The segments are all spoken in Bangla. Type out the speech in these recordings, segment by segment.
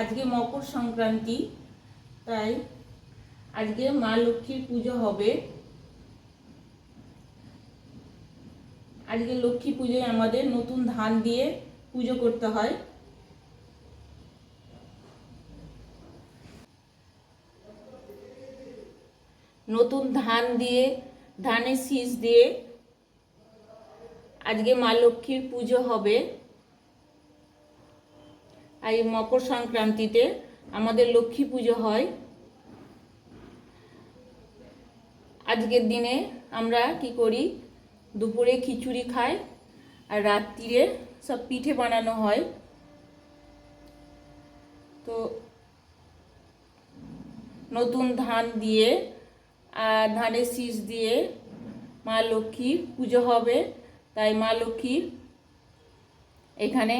আজকে মকর সংক্রান্তি, তাই আজকে মা লক্ষ্মীর পুজো হবে। আজকে লক্ষ্মী পুজোয় আমাদের নতুন ধান দিয়ে পুজো করতে হয়। নতুন ধান দিয়ে, ধানের শীষ দিয়ে আজকে মা লক্ষ্মীর পুজো হবে। এই মকর সংক্রান্তিতে আমাদের লক্ষ্মী পুজো হয়। আজকের দিনে আমরা কি করি? দুপুরে খিচুড়ি খাই আর রাত্রিরে সব পিঠে বানানো হয়। তো নতুন ধান দিয়ে আর ধানের শীষ দিয়ে মা লক্ষ্মীর পুজো হবে। তাই মা লক্ষ্মীর এখানে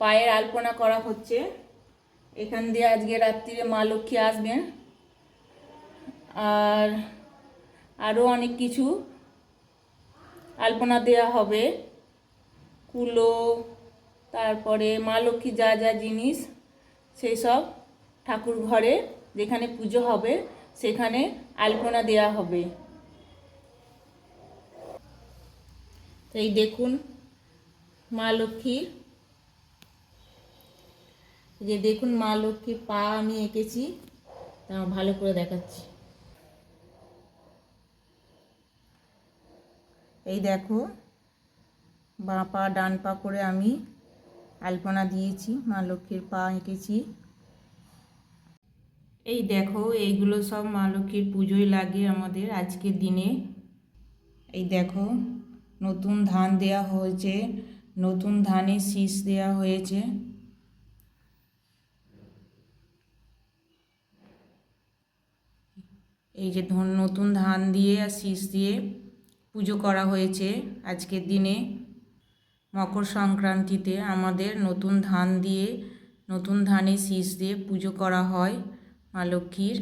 পায়ের আলপনা করা হচ্ছে। এখান দিয়ে আজকে রাত্রিরে মা লক্ষ্মী আসবেন। আর আরও অনেক কিছু আলপনা দেওয়া হবে। কুলো, তারপরে মা লক্ষ্মী যা যা জিনিস, সেই সব ঠাকুর ঘরে যেখানে পুজো হবে, সেখানে আলপনা দেওয়া হবে। এই দেখুন মা লক্ষ্মীর যে দেখুন মা লক্ষ্মীর পা আমি এঁকেছি, তা ভালো করে দেখাচ্ছি। এই দেখো, বাঁ পা, ডান পা করে আমি আলপনা দিয়েছি, মা লক্ষ্মীর পা এঁকেছি। এই দেখো, এইগুলো সব মা লক্ষ্মীর পুজোয় লাগে আমাদের আজকের দিনে। এই দেখো, নতুন ধান দেয়া হয়েছে, নতুন ধানের শীষ দেয়া হয়েছে। এই যে নতুন ধান দিয়ে আর শীষ দিয়ে পুজো করা হয়েছে আজকের দিনে। মকর সংক্রান্তিতে আমাদের নতুন ধান দিয়ে, নতুন ধানে শীষ দিয়ে পুজো করা হয় মা লক্ষ্মীর।